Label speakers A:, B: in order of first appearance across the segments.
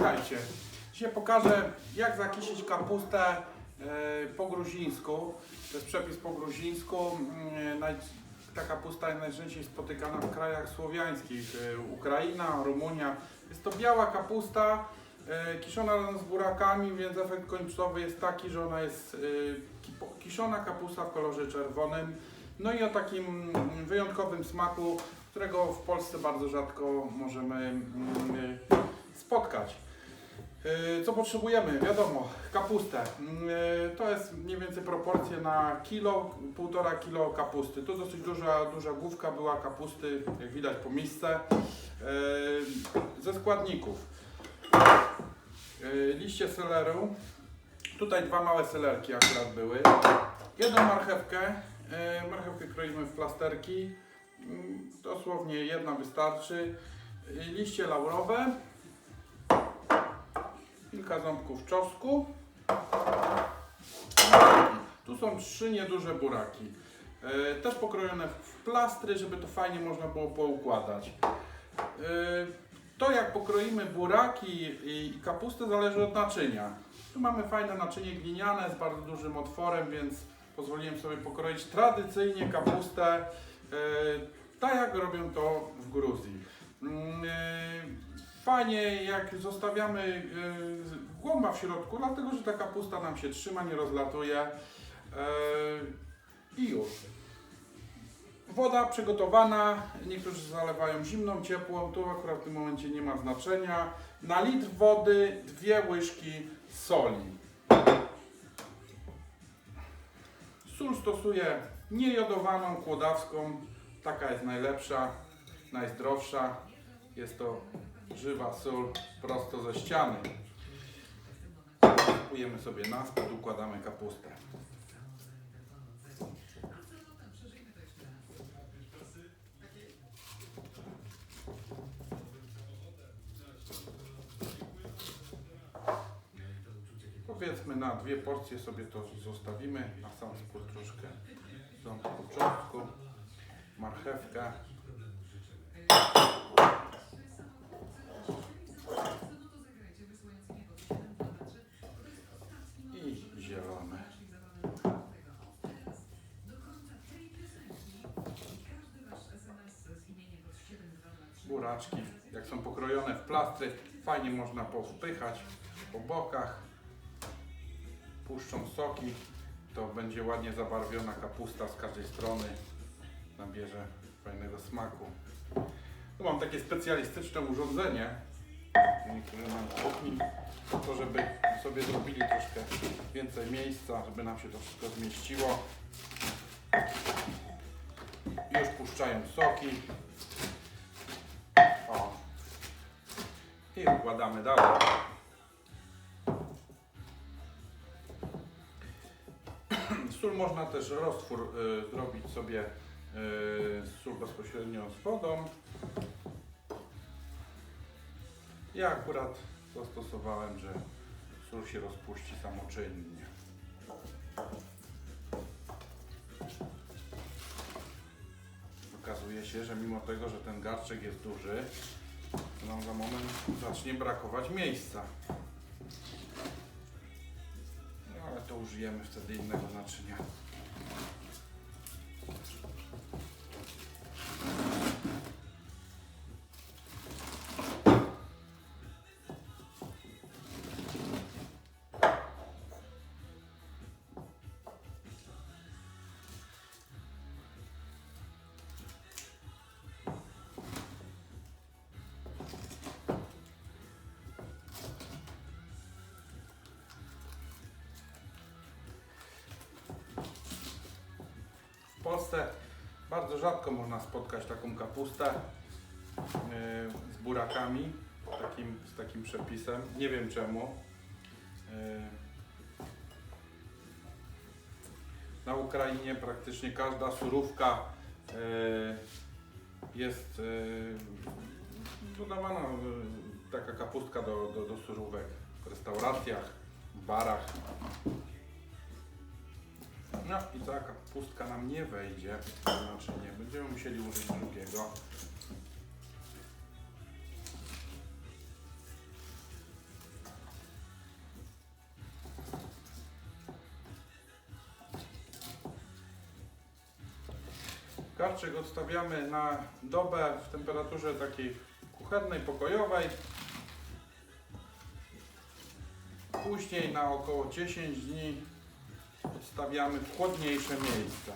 A: Witajcie. Dzisiaj pokażę jak zakisić kapustę e, po gruzińsku. To jest przepis po gruzińsku. Mm, Ta kapusta jest najczęściej spotykana w krajach słowiańskich. e, Ukraina, Rumunia. Jest to biała kapusta e, kiszona razem z burakami, więc efekt końcowy jest taki, że ona jest ki- kiszona kapusta w kolorze czerwonym. No i o takim mm, wyjątkowym smaku, którego w Polsce bardzo rzadko możemy mm, spotkać. Yy, Co potrzebujemy? Wiadomo, kapustę. Yy, To jest mniej więcej proporcje na kilo, półtora kilo kapusty. Tu dosyć duża, duża główka była kapusty, jak widać po misce. Yy, Ze składników. Liście seleru. Tutaj dwa małe selerki akurat były. Jedną marchewkę. Marchewkę kroimy w plasterki. Yy, Dosłownie jedna wystarczy. Liście laurowe kilka ząbków czosnku. Tu są trzy nieduże buraki. E, Też pokrojone w plastry, żeby to fajnie można było poukładać. E, To jak pokroimy buraki i kapustę zależy od naczynia. Tu mamy fajne naczynie gliniane z bardzo dużym otworem, więc pozwoliłem sobie pokroić tradycyjnie kapustę, e, tak jak robią to w Gruzji. E, Fajnie jak zostawiamy yy, głąba w środku, dlatego że ta kapusta nam się trzyma, nie rozlatuje. Yy, I już. Woda przygotowana, niektórzy zalewają zimną, ciepłą, tu akurat w tym momencie nie ma znaczenia. Na litr wody dwie łyżki soli. Sól stosuję niejodowaną, kłodawską, taka jest najlepsza, najzdrowsza. Jest to żywa sól prosto ze ściany. Kupujemy sobie na spód, układamy kapustę. Powiedzmy na dwie porcje sobie to zostawimy. Na sam spód troszkę ząbku czosnku, marchewkę. Jak są pokrojone w plastry, fajnie można powpychać po bokach. Puszczą soki, to będzie ładnie zabarwiona kapusta z każdej strony. Nabierze fajnego smaku. Tu mam takie specjalistyczne urządzenie, niektórzy mają kuchni, po to, żeby sobie zrobili troszkę więcej miejsca, żeby nam się to wszystko zmieściło. Już puszczają soki. I układamy dalej. Sól można też roztwór y, zrobić sobie y, sól bezpośrednio z wodą. Ja akurat zastosowałem, że sól się rozpuści samoczynnie. Okazuje się, że mimo tego, że ten garczek jest duży, za moment zacznie brakować miejsca. No ale to użyjemy wtedy innego naczynia. Polsce bardzo rzadko można spotkać taką kapustę yy, z burakami, takim, z takim przepisem. Nie wiem czemu. Yy, Na Ukrainie praktycznie każda surówka yy, jest dodawana yy, taka kapustka do, do, do surówek w restauracjach, barach. No i taka pustka nam nie wejdzie, znaczy nie, będziemy musieli użyć drugiego. Garczyk odstawiamy na dobę w temperaturze takiej kuchennej, pokojowej. Później na około 10 dni odstawiamy w chłodniejsze miejsce.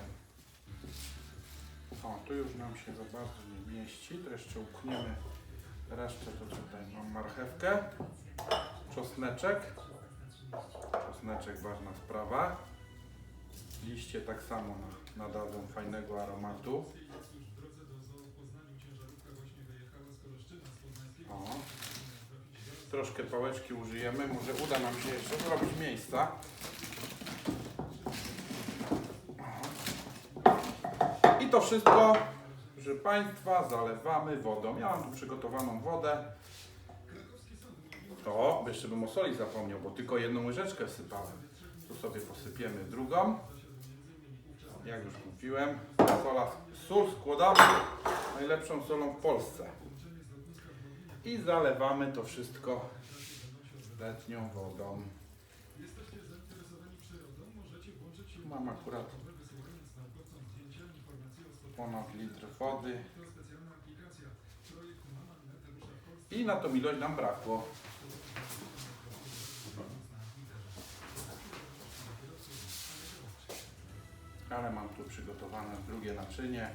A: O, tu już nam się za bardzo nie mieści. To jeszcze upchniemy resztę. To tutaj mam marchewkę, czosneczek. Czosneczek ważna sprawa. Liście tak samo na- nadadzą fajnego aromatu. O. Troszkę pałeczki użyjemy. Może uda nam się jeszcze zrobić miejsca. O. I to wszystko, proszę Państwa, zalewamy wodą. Ja mam tu przygotowaną wodę. O, jeszcze bym o soli zapomniał, bo tylko jedną łyżeczkę wsypałem. Tu sobie posypiemy drugą. Jak już mówiłem, sola, sól składamy najlepszą solą w Polsce. I zalewamy to wszystko letnią wodą. Mam akurat ponad litr wody. I na tą ilość nam brakło. Ale mam tu przygotowane drugie naczynie.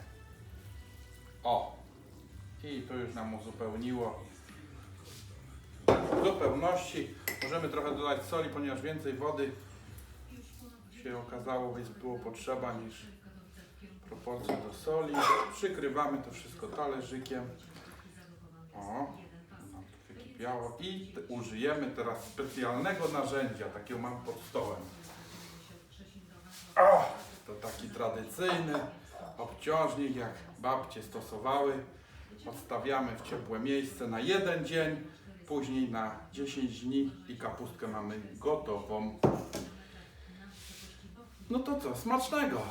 A: O! I to już nam uzupełniło w zupełności. Możemy trochę dodać soli, ponieważ więcej wody się okazało, więc było potrzeba niż proporcja do soli. Przykrywamy to wszystko talerzykiem. O, nam to wykipiało. I użyjemy teraz specjalnego narzędzia, takiego mam pod stołem. O, to taki tradycyjny obciążnik, jak babcie stosowały. Odstawiamy w ciepłe miejsce na jeden dzień, później na 10 dni i kapustkę mamy gotową. No to co, smacznego!